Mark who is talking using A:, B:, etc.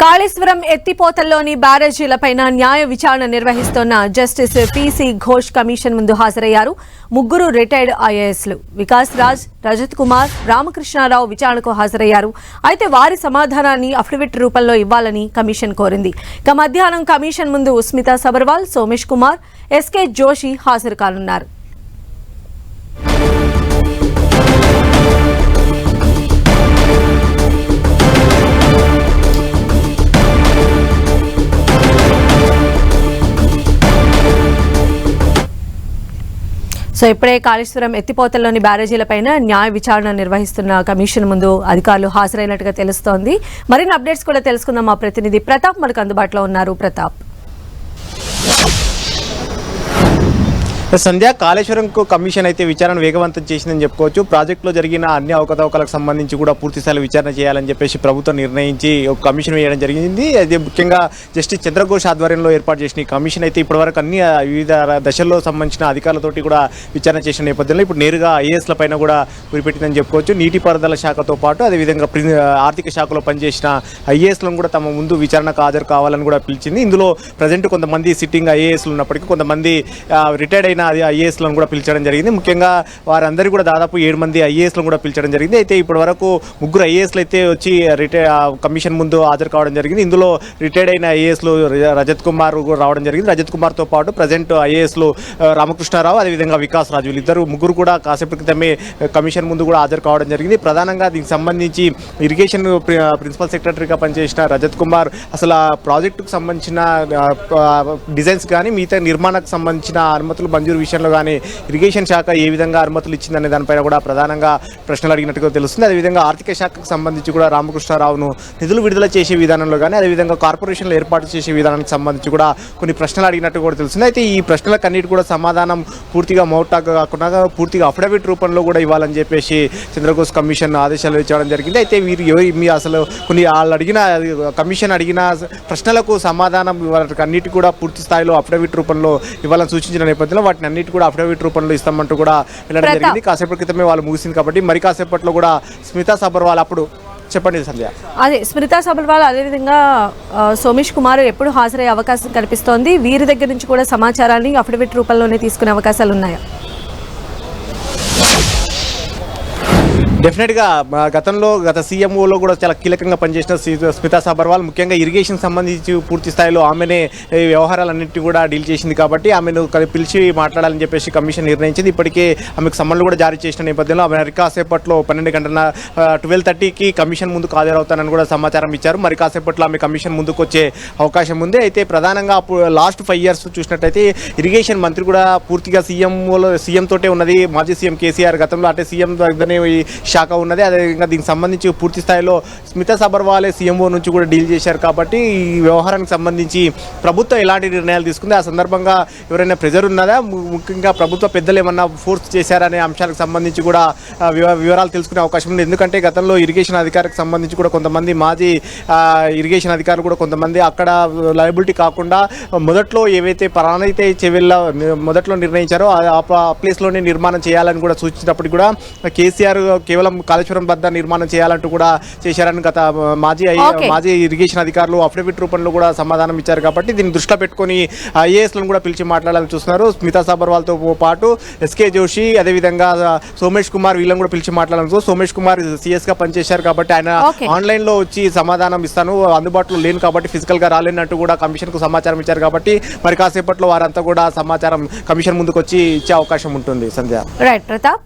A: కాళేశ్వరం ఎత్తిపోతల్లోని బ్యారేజీలపైన న్యాయ విచారణ నిర్వహిస్తున్న జస్టిస్ పిసి ఘోష్ కమిషన్ ముందు హాజరయ్యారు. ముగ్గురు రిటైర్డ్ ఐఏఎస్లు. వికాస్ రాజ్ రజత్ కుమార్ రామకృష్ణారావు విచారణకు హాజరయ్యారు. అయితే వారి సమాధానాన్ని అఫిడవిట్ రూపంలో ఇవ్వాలని కమిషన్ కోరింది. ఇక మధ్యాహ్నం కమిషన్ ముందు ఉస్మిత సబర్వాల్ సోమేష్ కుమార్ ఎస్కే జోషి హాజరు కానున్నారు. సో ఇప్పుడే కాళేశ్వరం ఎత్తిపోతల్లోని బ్యారేజీలపైన న్యాయ విచారణ నిర్వహిస్తున్న కమిషన్ ముందు అధికారులు హాజరైనట్టుగా తెలుస్తోంది. మరిన్ని అప్డేట్స్ కూడా తెలుసుకుందాం. మా ప్రతినిధి ప్రతాప్ మనకు అందుబాటులో ఉన్నారు. ప్రతాప్.
B: సంధ్య కాళేశ్వరంకు కమిషన్ అయితే విచారణ వేగవంతం చేసిందని చెప్పుకోవచ్చు. ప్రాజెక్టులో జరిగిన అన్ని అవకతవకలకు సంబంధించి కూడా పూర్తిస్థాయిలో విచారణ చేయాలని చెప్పేసి ప్రభుత్వం నిర్ణయించి ఒక కమిషన్ వేయడం జరిగింది. అది ముఖ్యంగా జస్టిస్ చంద్రఘోష్ ఆధ్వర్యంలో ఏర్పాటు చేసిన ఈ కమిషన్ అయితే ఇప్పటివరకు అన్ని వివిధ దశల్లో సంబంధించిన అధికారులతోటి కూడా విచారణ చేసిన నేపథ్యంలో ఇప్పుడు నేరుగా ఐఏఎస్ల పైన కూడా గురిపెట్టిందని చెప్పుకోవచ్చు. నీటిపారుదల శాఖతో పాటు అదేవిధంగా ప్రి- ఆర్థిక శాఖలో పనిచేసిన ఐఏఎస్లను కూడా తమ ముందు విచారణకు హాజరు కావాలని కూడా పిలిచింది. ఇందులో ప్రజెంట్ కొంతమంది సిట్టింగ్ ఐఏఎస్లు ఉన్నప్పటికీ కొంతమంది రిటైర్డ్ అయిన అది ఐఏఎస్లను కూడా పిలిచడం జరిగింది. ముఖ్యంగా వారందరూ కూడా దాదాపు ఏడు మంది ఐఏఎస్లను కూడా పిలిచడం జరిగింది. అయితే ఇప్పటి వరకు ముగ్గురు ఐఏఎస్లు అయితే వచ్చి రిటైర్ కమిషన్ ముందు హాజరు కావడం జరిగింది. ఇందులో రిటైర్డ్ అయిన ఐఏఎస్లు రజత్ కుమార్ కూడా రావడం జరిగింది. రజత్ కుమార్తో పాటు ప్రజెంట్ ఐఏఎస్లు రామకృష్ణారావు అదేవిధంగా వికాస్ రాజు వీళ్ళిద్దరు ముగ్గురు కూడా కాసేపటి క్రితమే కమిషన్ ముందు కూడా హాజరు కావడం జరిగింది. ప్రధానంగా దీనికి సంబంధించి ఇరిగేషన్ ప్రిన్సిపల్ సెక్రటరీగా పనిచేసిన రజత్ కుమార్ అసలు ఆ ప్రాజెక్టుకు సంబంధించిన డిజైన్స్ కానీ మిగతా నిర్మాణానికి సంబంధించిన అనుమతులు మంజూరు విషయంలో కానీ ఇరిగేషన్ శాఖ ఏ విధంగా అనుమతులు ఇచ్చిందనే దానిపైన కూడా ప్రధానంగా ప్రశ్నలు అడిగినట్టుగా తెలుస్తుంది. అదేవిధంగా ఆర్థిక శాఖకు సంబంధించి కూడా రామకృష్ణారావును నిధులు విడుదల చేసే విధానంలో కానీ అదేవిధంగా కార్పొరేషన్లు ఏర్పాటు చేసే విధానానికి సంబంధించి కూడా కొన్ని ప్రశ్నలు అడిగినట్టు కూడా తెలుస్తుంది. అయితే ఈ ప్రశ్నలకు అన్నిటి కూడా సమాధానం పూర్తిగా మౌటాక్ కాకుండా పూర్తిగా అఫిడవిట్ రూపంలో కూడా ఇవ్వాలని చెప్పేసి చంద్రఘోష్ కమిషన్ ఆదేశాలు ఇచ్చడం జరిగింది. అయితే వీరు ఎవరి మీ అసలు కొన్ని వాళ్ళు అడిగిన కమిషన్ అడిగిన ప్రశ్నలకు సమాధానం వాటికి అన్నిటి కూడా పూర్తి స్థాయిలో అఫిడవిట్ రూపంలో ఇవ్వాలని సూచించిన నేపథ్యంలో వాటిని అన్నిటి కూడా అఫిడవిట్ రూపంలో ఇస్తామంటూ కూడా వెళ్ళడం. జరిగింది. కాసేపటి క్రితమే వాళ్ళు ముగిసింది కాబట్టి మరి కాసేపట్లో కూడా స్మితా సబర్వాల్ అప్పుడు చెప్పండి సంధ్య.
A: అదే స్మృతా సబర్వాల్ అదేవిధంగా సోమేష్ కుమార్ ఎప్పుడు హాజరయ్యే అవకాశం కనిపిస్తోంది వీరి దగ్గర నుంచి కూడా సమాచారాన్ని అఫిడవిట్ రూపంలోనే తీసుకునే అవకాశాలు ఉన్నాయా
B: డెఫినెట్గా గతంలో గత సీఎంఓలో కూడా చాలా కీలకంగా పనిచేసిన స్మితా సబర్వాల్ ముఖ్యంగా ఇరిగేషన్ సంబంధించి పూర్తి స్థాయిలో ఆమెనే వ్యవహారాలన్నింటినీ కూడా డీల్ చేసింది కాబట్టి ఆమెను పిలిచి మాట్లాడాలని చెప్పేసి కమిషన్ నిర్ణయించింది. ఇప్పటికే ఆమెకు సమన్లు కూడా జారీ చేసిన నేపథ్యంలో ఆమె మరి కాసేపట్లో పన్నెండు గంటల ట్వెల్వ్ థర్టీకి కమిషన్ ముందుకు హాజరవుతానని కూడా సమాచారం ఇచ్చారు. మరి కాసేపట్లో ఆమె కమిషన్ ముందుకు వచ్చే అవకాశం ఉంది. అయితే ప్రధానంగా అప్పుడు లాస్ట్ ఫైవ్ ఇయర్స్ చూసినట్టయితే ఇరిగేషన్ మంత్రి కూడా పూర్తిగా సీఎంఓలో సీఎం తోటే ఉన్నది. మాజీ సీఎం కేసీఆర్ గతంలో అంటే సీఎం దగ్గరనే శాఖ ఉన్నది. అదేవిధంగా దీనికి సంబంధించి పూర్తి స్థాయిలో స్మిత సబర్వాలే సీఎంఓ నుంచి కూడా డీల్ చేశారు కాబట్టి ఈ వ్యవహారానికి సంబంధించి ప్రభుత్వం ఎలాంటి నిర్ణయాలు తీసుకుంది? ఆ సందర్భంగా ఎవరైనా ప్రెజర్ ఉన్నదా? ముఖ్యంగా ప్రభుత్వ పెద్దలు ఏమన్నా ఫోర్స్ చేశారనే అంశాలకు సంబంధించి కూడా వివరాలు తెలుసుకునే అవకాశం ఉంది. ఎందుకంటే గతంలో ఇరిగేషన్ అధికారికి సంబంధించి కూడా కొంతమంది మాజీ ఇరిగేషన్ అధికారులు కూడా కొంతమంది అక్కడ లయబిలిటీ కాకుండా మొదట్లో ఏవైతే ప్రాణైతే చెవెళ్ళ మొదట్లో నిర్ణయించారో ఆ- ఆ ప్లేస్లోనే నిర్మాణం చేయాలని కూడా సూచించినప్పటికీ కూడా కేసీఆర్ కేవలం కాళేశ్వరం వద్ద నిర్మాణం చేయాలంటూ కూడా చేశారని గత మాజీ. మాజీ ఇరిగేషన్ అధికారులు అఫిడవిట్ రూపంలో కూడా సమాధానం ఇచ్చారు కాబట్టి దీన్ని దృష్టిలో పెట్టుకొని ఐఏఎస్లను కూడా పిలిచి మాట్లాడాలని చూస్తున్నారు స్మితా సబర్వాల్తో పాటు ఎస్కే జోషి అదేవిధంగా సోమేష్ కుమార్ వీళ్ళని కూడా పిలిచి మాట్లాడాలని. సోమేష్ కుమార్ సిఎస్గా పనిచేశారు కాబట్టి ఆయన
A: Okay.
B: ఆన్లైన్లో వచ్చి సమాధానం ఇస్తాను అందుబాటులో లేను కాబట్టి ఫిజికల్గా రాలేనట్టు కూడా కమిషన్కు సమాచారం ఇచ్చారు కాబట్టి మరి కాసేపట్లో వారంతా కూడా సమాచారం కమిషన్ ముందుకు వచ్చి ఇచ్చే అవకాశం ఉంటుంది సంధ్య
A: రైట్ ప్రతాప్